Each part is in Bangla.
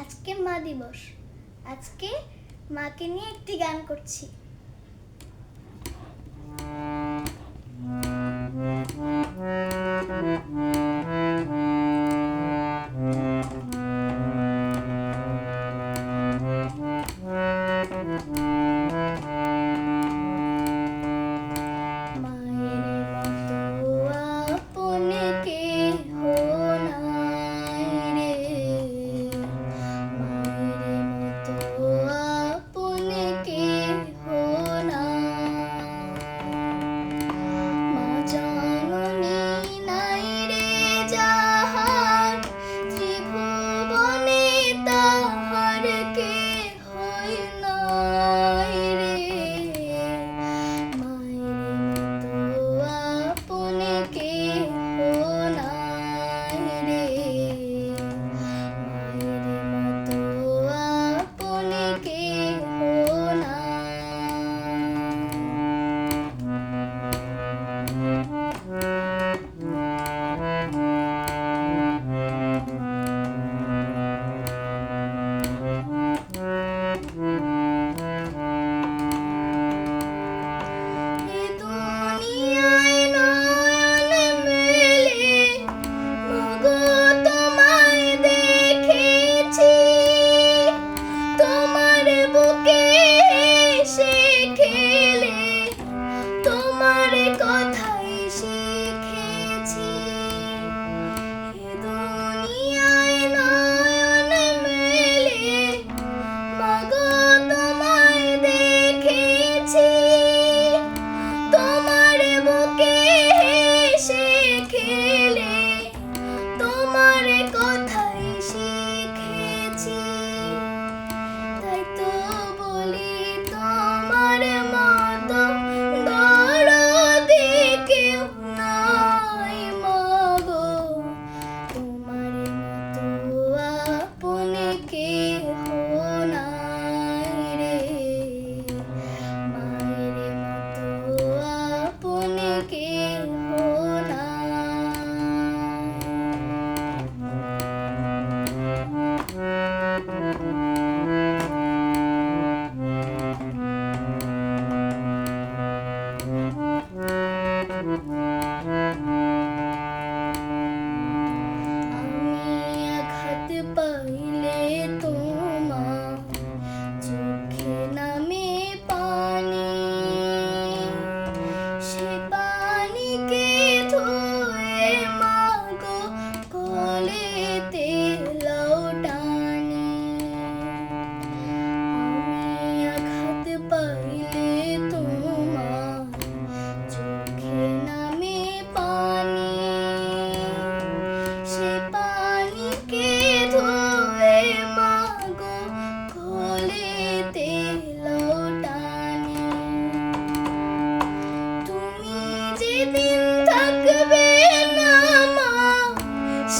আজকে মা দিবস। আজকে মাকে নিয়ে একটি গান করছি।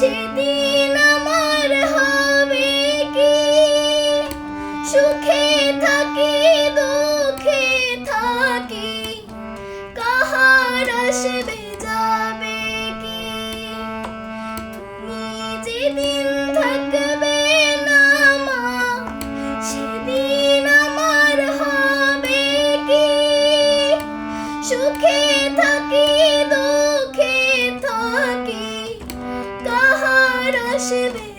সেদিন আমার হবে কি? সুখে থাকি, দুঃখে থাকি, কাহার আসবে, যাবে কি? যেদিন থাকবে না মা, সেদিন আমার হবে কি? সুখে থাকি, দুঃখে থাকি Shibby.